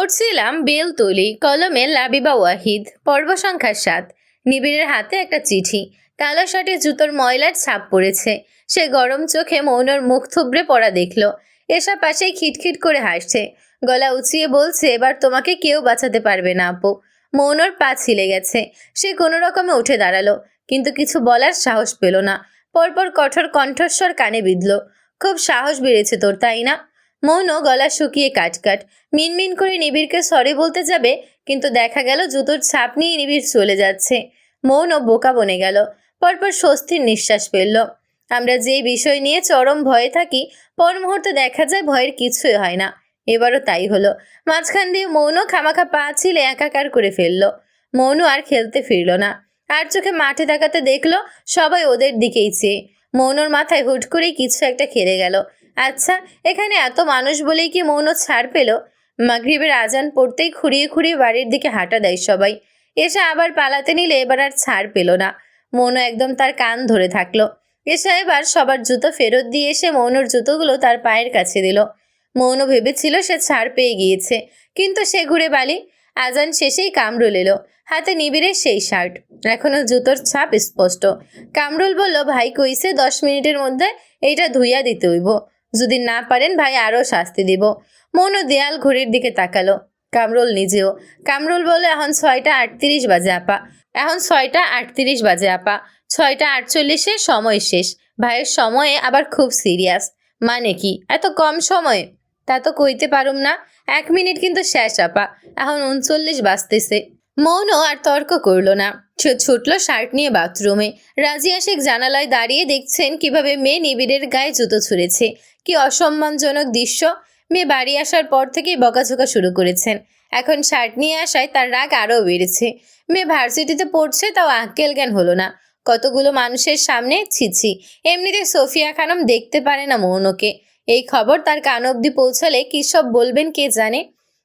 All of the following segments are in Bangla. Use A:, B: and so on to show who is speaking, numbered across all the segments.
A: পড়ছিলাম বেলতলি কলমে লাবিবা ওয়াহিদ, পর্ব সংখ্যা সাত। নিবিড়ের হাতে একটা চিঠি। কালো শার্টে জুতোর ময়লার ছাপ পড়েছে। সে গরম চোখে মৌনর মুখ থুবড়ে পড়া দেখল। এসব পাশেই খিটখিট করে হাসছে। গলা উঁচিয়ে বলছে, এবার তোমাকে কেউ বাঁচাতে পারবে না আপু। মৌনর পা ছিলে গেছে। সে কোনো রকমে উঠে দাঁড়াল, কিন্তু কিছু বলার সাহস পেল না। পরপর কঠোর কণ্ঠস্বর কানে বিঁধল। খুব সাহস বেড়েছে তোর, তাই না? মৌন গলা শুকিয়ে কাটকাট মিনমিন করে নিবিড়কে সরি বলতে যাবে, কিন্তু দেখা গেল জুতোর ছাপ নিয়ে নিবিড় চলে যাচ্ছে। মৌন বোকা বনে গেল। পরপর স্বস্তির নিঃশ্বাস ফেলল। আমরা যে বিষয় নিয়ে চরম ভয়ে থাকি, পর মুহূর্তে দেখা যায় ভয়ের কিছুই হয় না। এবারও তাই হলো। মাঝখান দিয়ে মৌন খামাখা পা ছিলে একাকার করে ফেলল। মৌন আর খেলতে ফিরল না। আর চোখে মাঠে তাকাতে দেখল, সবাই ওদের দিকেই চেয়ে। মৌনর মাথায় হুট করেই কিছু একটা খেলে গেল। আচ্ছা এখানে এত মানুষ বলেই কি মৌন ছাড় পেল? মাগরিবের আজান পড়তেই খুঁড়িয়ে খুঁড়িয়ে বাড়ির দিকে হাঁটা দেয় সবাই। এসে আবার পালাতে নিলে এবার আর ছাড় পেল না। মৌন একদম তার কান ধরে থাকল। এসে এবার সবার জুতো ফেরত দিয়ে এসে মৌনর জুতোগুলো তার পায়ের কাছে দিল। মৌন ভেবেছিল সে ছাড় পেয়ে গিয়েছে, কিন্তু সে ঘুরে বালি। আজান শেষেই কামরুল এলো। হাতে নিবিড়ে সেই শার্ট। এখনও জুতোর ছাপ স্পষ্ট। কামরুল বলল, ভাই কইছে দশ মিনিটের মধ্যে এইটা ধুইয়া দিতে হইব। যদি না পারেন ভাই আরও শাস্তি দিব। মৌন দেয়াল ঘড়ির দিকে তাকালো। কামরুল নিজেও। কামরুল বলল এখন ছয়টা আটত্রিশ বাজে, আপা। এখন ছয়টা আটত্রিশ বাজে, আপা। ছয়টা আটচল্লিশে সময় শেষ। ভাইয়ের সময়ে আবার খুব সিরিয়াস। মানে কি? এত কম সময়ে? তা তো কইতে পারুম না। এক মিনিট কিন্তু শেষ, আপা। এখন উনচল্লিশ বাজতেছে। মৌন আর তর্ক করল না। সে ছুটলো শার্ট নিয়ে বাথরুমে। রাজিয়া শেখ জানালায় দাঁড়িয়ে দেখছেন কীভাবে মেয়ে নিবিড়ের গায়ে জুতো ছুঁড়েছে। কি অসম্মানজনক দৃশ্য। মেয়ে বাড়ি আসার পর থেকেই বকাঝোকা শুরু করেছেন। এখন শার্ট নিয়ে আসায় তার রাগ আরও বেড়েছে। মেয়ে ভার্সিটিতে পড়ছে, তাও আক্কেল জ্ঞান হলো না। কতগুলো মানুষের সামনে ছিছি এমনিতে সোফিয়া খানম দেখতে পারে না মৌনকে। এই খবর তার কান অবধি পৌঁছালে কী সব বলবেন কে জানে?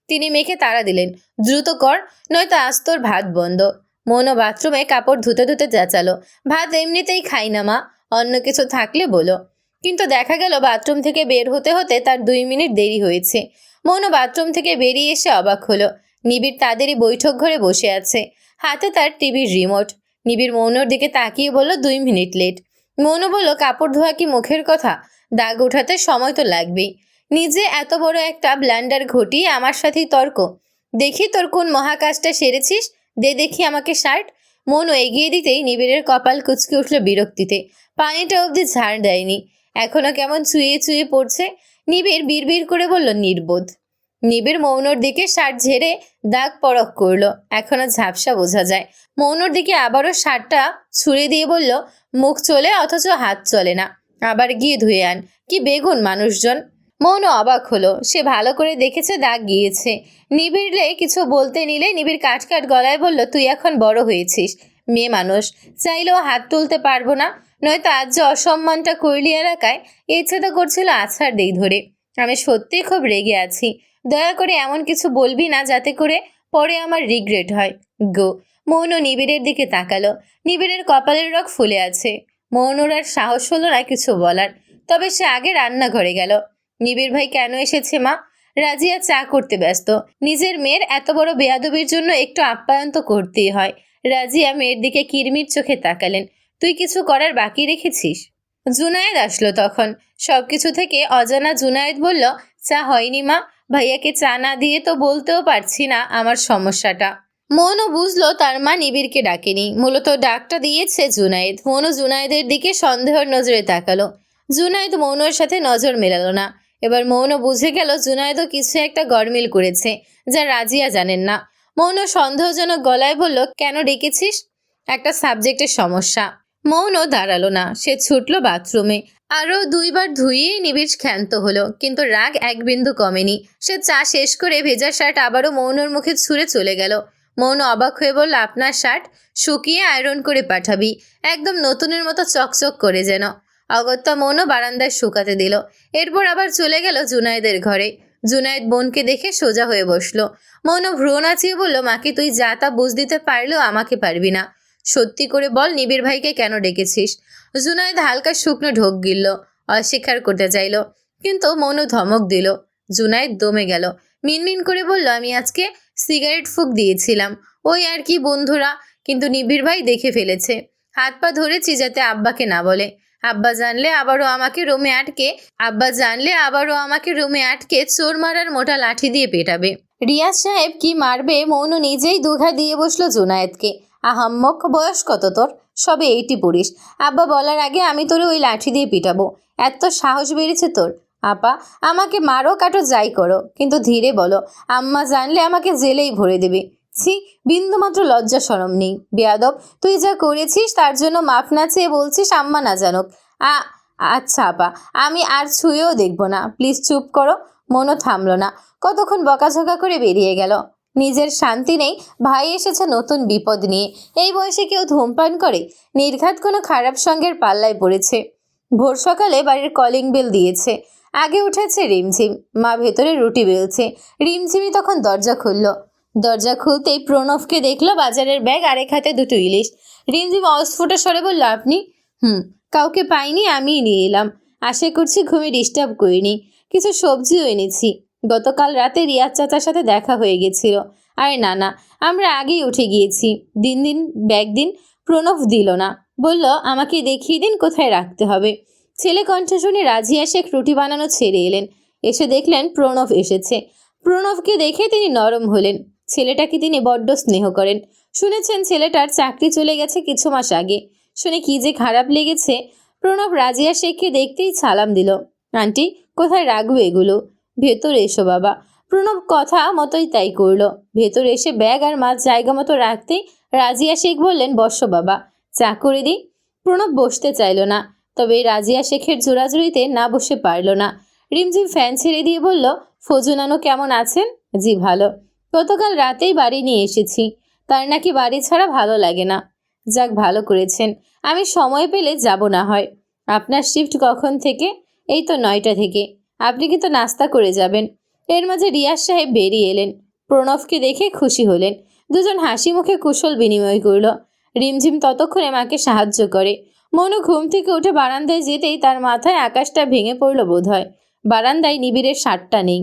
A: তিনি মেখে তাড়া দিলেন, দ্রুত কর, নয়তো আজ তোর ভাত বন্ধ। মৌন বাথরুমে কাপড় ধুতে ধুতে চেঁচালো, ভাত এমনিতেই খাই না মা, অন্য কিছু থাকলে বলো। কিন্তু দেখা গেল বাথরুম থেকে বের হতে হতে তার দুই মিনিট দেরি হয়েছে। মৌন বাথরুম থেকে বেরিয়ে এসে অবাক হলো, নিবিড় তাদেরই বৈঠক ঘরে বসে আছে। হাতে তার টিভির রিমোট। নিবিড় মৌনর দিকে তাকিয়ে বলল, দুই মিনিট লেট। মৌন বলল, কাপড় ধোয়া কি মুখের কথা? দাগ ওঠাতে সময় তো লাগবেই। নিজে এত বড় একটা ব্ল্যান্ডার ঘটিয়ে আমার সাথেই তর্ক। দেখি তোর কোন মহাকাশটা সেরেছিস? দে দেখি আমাকে শার্ট মনও এগিয়ে দিতেই নিবিড়ের কপাল কুচকে উঠল বিরক্তিতে। পানিটা অবধি ঝাড় দেয়নি। এখনও কেমন চুয়ে চুয়ে পড়ছে? নিবিড় বিড়বিড় করে বলল, নির্বোধ। নিবিড় মৌনর দিকে শার্ট ঝেড়ে দাগ পরক করল। এখনও ঝাপসা বোঝা যায়। মৌনর দিকে আবারও শার্টটা ছুঁড়ে দিয়ে বলল, মুখ চলে অথচ হাত চলে না। আবার গিয়ে ধুয়ে আন। কি বেগুন মানুষজন। মৌন অবাক হলো। সে ভালো করে দেখেছে, দাগ গিয়েছে। নিবিড়লে কিছু বলতে নিলে নিবিড় কাট কাট গলায় বলল, তুই এখন বড় হয়েছিস, মেয়ে মানুষ। চাইলেও হাত তুলতে পারব না। নয়তো আজ যে অসম্মানটা করলি এলাকায় ইচ্ছে তো করছিল আছাড় দেই ধরে। আমি সত্যিই খুব রেগে আছি। দয়া করে এমন কিছু বলবি না যাতে করে পরে আমার রিগ্রেট হয়। গো মৌন নিবিড়ের দিকে তাকালো। নিবিড়ের কপালের রক ফুলে আছে। মৌনর আর সাহস হলো না কিছু বলার। তবে সে আগে রান্নাঘরে গেল। নিবিড় ভাই কেন এসেছে মা? রাজিয়া চা করতে ব্যস্ত। নিজের মেয়ের এত বড় বেয়াদবির জন্য একটু আপ্যায়ন তো করতেই হয়। রাজিয়া মেয়ের দিকে কিরমির চোখে তাকালেন। তুই কিছু করার বাকি রেখেছিস? জুনায়েদ আসলো তখন। সবকিছু থেকে অজানা জুনায়েদ বলল, চা হয়নি মা। ভাইয়াকে চা না দিয়ে তো বলতেও পারছি না আমার সমস্যাটা। মনও বুঝলো তার মা নিবিড়কে ডাকেনি। মূলত ডাকটা দিয়েছে জুনায়েদ। মনও জুনায়েদের দিকে সন্দেহের নজরে তাকালো। জুনায়েদ মৌনর সাথে নজর মেলালো না। এবার মৌন বুঝে গেল জুনায়েদও কিছু একটা গরমিল করেছে, যা রাজিয়া জানেন না। মৌন সন্দেহজনক গলায় বলল, কেন ডেকেছিস? একটা সাবজেক্টের সমস্যা। মৌন দাঁড়াল না, সে ছুটলো বাথরুমে। আরও দুইবার ধুইয়েই নিবিড় ক্ষান্ত হলো, কিন্তু রাগ এক বিন্দু কমেনি। সে চা শেষ করে ভেজা শার্ট আবারও মৌনর মুখে ছুঁড়ে চলে গেল। মৌন অবাক হয়ে বলল, আপনার শার্ট শুকিয়ে আয়রন করে পাঠাবি। একদম নতুনের মতো চকচক করে যেন। অগত্যা মনও বারান্দায় শুকাতে দিল। এরপর আবার চলে গেল জুনায়েদের ঘরে। জুনায়েদ বোনকে দেখে সোজা হয়ে বসল। মৌন ভ্রু নাচিয়ে বলল, মাকে তুই যা তা বুঝ দিতে পারলেও আমাকে পারবি না। সত্যি করে বল, নিবিড় ভাইকে কেন ডেকেছিস? জুনায়েদ হালকা শুকনো ঢোক গিলল, অস্বীকার করতে চাইল, কিন্তু মনু ধমক দিল। জুনায়েদ দমে গেল। মিনমিন করে বলল, আমি আজকে সিগারেট ফুক দিয়েছিলাম। ওই আর কি বন্ধুরা, কিন্তু নিবিড় ভাই দেখে ফেলেছে। হাত পা ধরেছি যাতে আব্বাকে না বলে। আব্বা জানলে আবারও আমাকে রুমে আটকে, আব্বা জানলে আবারও আমাকে রুমে আটকে চোর মারার মোটা লাঠি দিয়ে পেটাবে। রিয়াজ সাহেব কি মারবে মৌন নিজেই দুঘা দিয়ে বসল জুনায়েদকে। আহাম্মক, বয়স কত তোর? সবে এইটি পড়িস আব্বা বলার আগে আমি তোরে ওই লাঠি দিয়ে পিটাবো। এত সাহস বেড়েছে তোর। আপা, আমাকে মারো কাটো যাই করো। কিন্তু ধীরে বলো, আম্মা জানলে আমাকে জেলেই ভরে দেবে। ছি, বিন্দুমাত্র লজ্জা সরম নেই। বেয়াদব, তুই যা করেছিস তার জন্য মাফ না চেয়ে বলছিস, আম্মা না জানুক। আ আচ্ছা আপা, আমি আর ছুঁয়েও দেখব না। প্লিজ চুপ করো, মনও থামলো না। কতক্ষণ বকাঝকা করে বেরিয়ে গেল। নিজের শান্তি নেই, ভাই এসেছে নতুন বিপদ নিয়ে। এই বয়সে কেউ ধূমপান করে? নির্ঘাত কোনো খারাপ সঙ্গের পাল্লায় পড়েছে। ভোর সকালে বাড়ির কলিং বেল দিয়েছে। আগে উঠেছে রিমঝিম, মা ভেতরে রুটি বেলছে। রিমঝিমি তখন দরজা খুলল। দরজা খুলতেই প্রণবকে দেখল বাজারের ব্যাগ আরেক হাতে দুটো ইলিশ। রিমঝিম অস্ফুট স্বরে বলল, আপনি? হুম, কাউকে পাইনি, আমিই নিয়ে এলাম। আশা করছি ঘুমে ডিস্টার্ব করিনি। কিছু সবজিও এনেছি। গতকাল রাতে রিয়াজ চাচার সাথে দেখা হয়ে গেছিল। আরে না না, আমরা আগেই উঠে গিয়েছি। দিন দিন, ব্যাগ দিন, প্রণব দিল না। বলল, আমাকে দেখিয়ে দিন, কোথায় রাখতে হবে? ছেলে কণ্ঠ শুনে রাজিয়া শেখ রুটি বানানো ছেড়ে এলেন। এসে দেখলেন প্রণব এসেছে। প্রণবকে দেখে তিনি নরম হলেন। ছেলেটাকে তিনি বড্ড স্নেহ করেন। শুনেছেন ছেলেটার চাকরি চলে গেছে কিছু মাস আগে। শুনে কি যে খারাপ লেগেছে। প্রণব রাজিয়া শেখকে দেখতেই সালাম দিল। আন্টি, কোথায় রাখব এগুলো? ভেতরে এসো বাবা। প্রণব কথা মতোই তাই করল। ভেতরে এসে ব্যাগ আর মাছ জায়গা মতো রাখতেই রাজিয়া শেখ বললেন, বসো বাবা, চা করে দিই। প্রণব বসতে চাইল না, তবে রাজিয়া শেখের জোরাজুরিতে না বসে পারল না। রিমঝিম ফ্যান ছেড়ে দিয়ে বলল, ফজুনানো কেমন আছেন? জি, ভালো। গতকাল রাতেই বাড়ি নিয়ে এসেছি। তার নাকি বাড়ি ছাড়া ভালো লাগে না। যাক, ভালো করেছেন। আমি সময় পেলে যাব না হয়। আপনার শিফট কখন থেকে? এই তো নয়টা থেকে। আপনি কিন্তু নাস্তা করে যাবেন? এর মাঝে রিয়াজ সাহেব বেরিয়ে এলেন। প্রণবকে দেখে খুশি হলেন। দুজন হাসি মুখে কুশল বিনিময় করল। রিমঝিম ততক্ষণে মাকে সাহায্য করে। মনু ঘুম থেকে উঠে বারান্দায় যেতেই তার মাথায় আকাশটা ভেঙে পড়ল বোধহয়। বারান্দায় নিবিড়ের সারটা নেই।